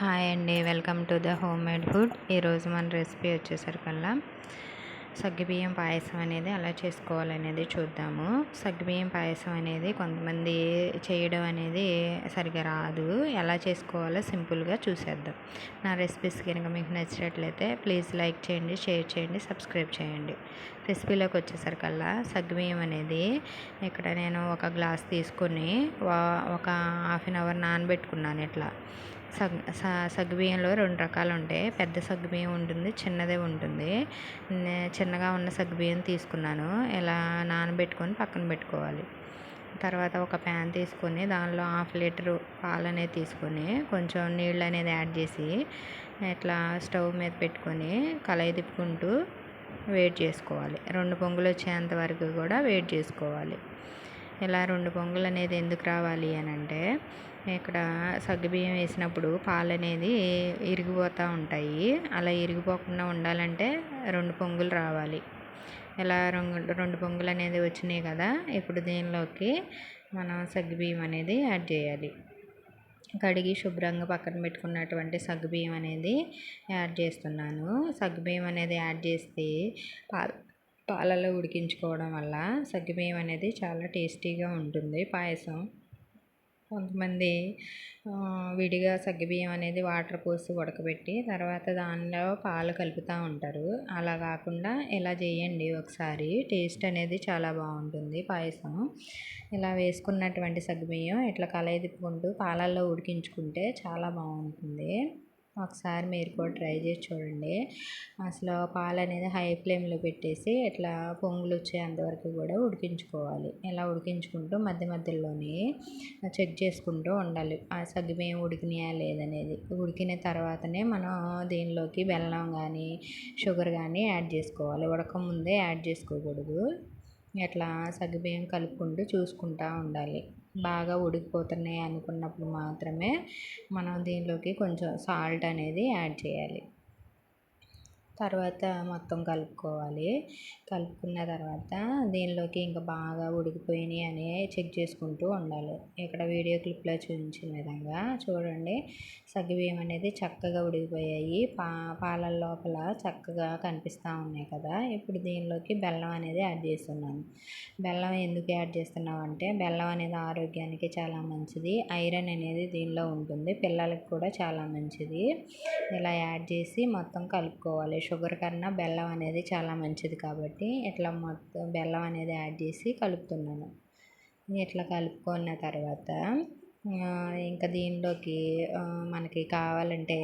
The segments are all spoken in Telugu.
హాయ్ అండి welcome to the homemade food ఈరోజు మన రెసిపీ వచ్చేసరికల్లా సగ్గుబియ్యం పాయసం అనేది ఎలా చేసుకోవాలనేది చూద్దాము. సగ్గుబియ్యం పాయసం అనేది కొంతమంది చేయడం అనేది సరిగా రాదు. ఎలా చేసుకోవాలో సింపుల్గా చూసేద్దాం. నా రెసిపీస్ కనుక మీకు నచ్చినట్లయితే ప్లీజ్ లైక్ చేయండి షేర్ చేయండి సబ్స్క్రైబ్ చేయండి. రెసిపీలోకి వచ్చేసరికల్లా సగ్గుబియ్యం అనేది ఇక్కడ నేను ఒక గ్లాస్ తీసుకొని ఒక హాఫ్ అన్ అవర్ నానబెట్టుకున్నాను ఇట్లా. సగ్ సగ్గుబియ్యంలో రెండు రకాలు ఉంటాయి పెద్ద సగ్గుబియ్యం ఉంటుంది చిన్నదే ఉంటుంది. చిన్నగా ఉన్న సగ్గుబియ్యం తీసుకున్నాను. ఇలా నానబెట్టుకొని పక్కన పెట్టుకోవాలి. తర్వాత ఒక ప్యాన్ తీసుకొని దానిలో హాఫ్ లీటర్ పాలు అనేది తీసుకొని కొంచెం నీళ్ళు అనేది యాడ్ చేసి ఇట్లా స్టవ్ మీద పెట్టుకొని కలయి తిప్పుకుంటూ వేడి చేసుకోవాలి. రెండు పొంగులు వచ్చేంత వరకు కూడా వేడి చేసుకోవాలి. ఇలా రెండు పొంగులు అనేది ఎందుకు రావాలి అని అంటే ఇక్కడ సగ్గుబియ్యం వేసినప్పుడు పాలు అనేది ఇరిగిపోతూ ఉంటాయి. అలా ఇరిగిపోకుండా ఉండాలంటే రెండు పొంగులు రావాలి. ఇలా రెండు రెండు పొంగులు అనేది వచ్చినాయి కదా ఇప్పుడు దీనిలోకి మనం సగ్గుబియ్యం అనేది యాడ్ చేయాలి. కడిగి శుభ్రంగా పక్కన పెట్టుకున్నటువంటి సగ్గుబియ్యం అనేది యాడ్ చేస్తున్నాను. సగ్గుబియ్యం అనేది యాడ్ చేస్తే పాల పాలలో ఉడికించుకోవడం వల్ల సగ్గుబియ్యం అనేది చాలా టేస్టీగా ఉంటుంది. పాయసం కొంతమంది విడిగా సగ్గుబియ్యం అనేది వాటర్ పోసి ఉడకబెట్టి తర్వాత దానిలో పాలు కలుపుతూ ఉంటారు. అలా కాకుండా ఇలా చేయండి ఒకసారి. టేస్ట్ అనేది చాలా బాగుంటుంది పాయసం. ఇలా వేసుకున్నటువంటి సగ్గుబియ్యం ఇట్లా కలయి తిప్పుకుంటూ పాలల్లో ఉడికించుకుంటే చాలా బాగుంటుంది. ఒకసారి మీరు కూడా ట్రై చేసి చూడండి. అసలు పాలు అనేది హై ఫ్లేమ్లో పెట్టేసి ఇట్లా పొంగులు వచ్చేంతవరకు కూడా ఉడికించుకోవాలి. ఇలా ఉడికించుకుంటూ మధ్య మధ్యలోనే చెక్ చేసుకుంటూ ఉండాలి. ఆ సగ్గుబియ్యం ఉడికినాయా లేదనేది. ఉడికిన తర్వాతనే మనం దీనిలోకి బెల్లం కానీ షుగర్ కానీ యాడ్ చేసుకోవాలి. ఉడకముందే యాడ్ చేసుకోకూడదు. ఇట్లా సగ్గుబియ్యం కలుపుకుంటూ చూసుకుంటూ ఉండాలి. బాగా ఉడికిపోతున్నాయి అనుకున్నప్పుడు మాత్రమే మనం దీనిలోకి కొంచెం సాల్ట్ అనేది యాడ్ చేయాలి. తర్వాత మొత్తం కలుపుకోవాలి. కలుపుకున్న తర్వాత దీనిలోకి ఇంకా బాగా ఉడికిపోయినాయి అని చెక్ చేసుకుంటూ ఉండాలి. ఇక్కడ వీడియో క్లిప్లో చూపించిన విధంగా చూడండి. సగ్గుబియ్యం అనేది చక్కగా ఉడికిపోయాయి. పా పాల లోపల చక్కగా కనిపిస్తూ ఉన్నాయి కదా. ఇప్పుడు దీనిలోకి బెల్లం అనేది యాడ్ చేస్తున్నాను. బెల్లం ఎందుకు యాడ్ చేస్తున్నాం అంటే బెల్లం అనేది ఆరోగ్యానికి చాలా మంచిది. ఐరన్ అనేది దీనిలో ఉంటుంది. పిల్లలకి కూడా చాలా మంచిది. ఇలా యాడ్ చేసి మొత్తం కలుపుకోవాలి. షుగర్ కన్నా బెల్లం అనేది చాలా మంచిది కాబట్టి ఇట్లా మొత్తం బెల్లం అనేది యాడ్ చేసి కలుపుతున్నాను. ఇట్లా కలుపుకున్న తర్వాత ఇంకా దీనిలోకి మనకి కావాలంటే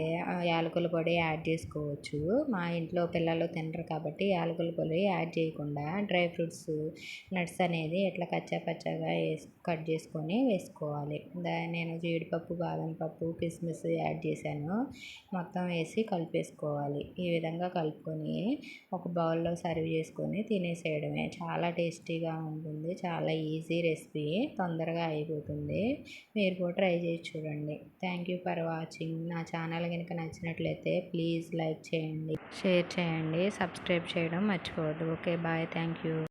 యాలకుల పొడి యాడ్ చేసుకోవచ్చు. మా ఇంట్లో పిల్లలు తినరు కాబట్టి యాలకుల పొడి యాడ్ చేయకుండా డ్రై ఫ్రూట్స్ నట్స్ అనేది ఇట్లా కచ్చా పచ్చగా వేసి కట్ చేసుకొని వేసుకోవాలి. దా నేను జీడిపప్పు బాదం పప్పు కిస్మిస్ యాడ్ చేశాను. మొత్తం వేసి కలిపేసుకోవాలి. ఈ విధంగా కలుపుకొని ఒక బౌల్లో సర్వ్ చేసుకొని తినేసేయడమే. చాలా టేస్టీగా ఉంటుంది. చాలా ఈజీ రెసిపీ. తొందరగా అయిపోతుంది. మీరు కూడా ట్రై చేసి చూడండి. థ్యాంక్ యూ ఫర్ వాచింగ్ నా ఛానల్ కనుక నచ్చినట్లయితే ప్లీజ్ లైక్ చేయండి. షేర్ చేయండి. సబ్స్క్రైబ్ చేయడం మర్చిపోవద్దు. Okay bye thank you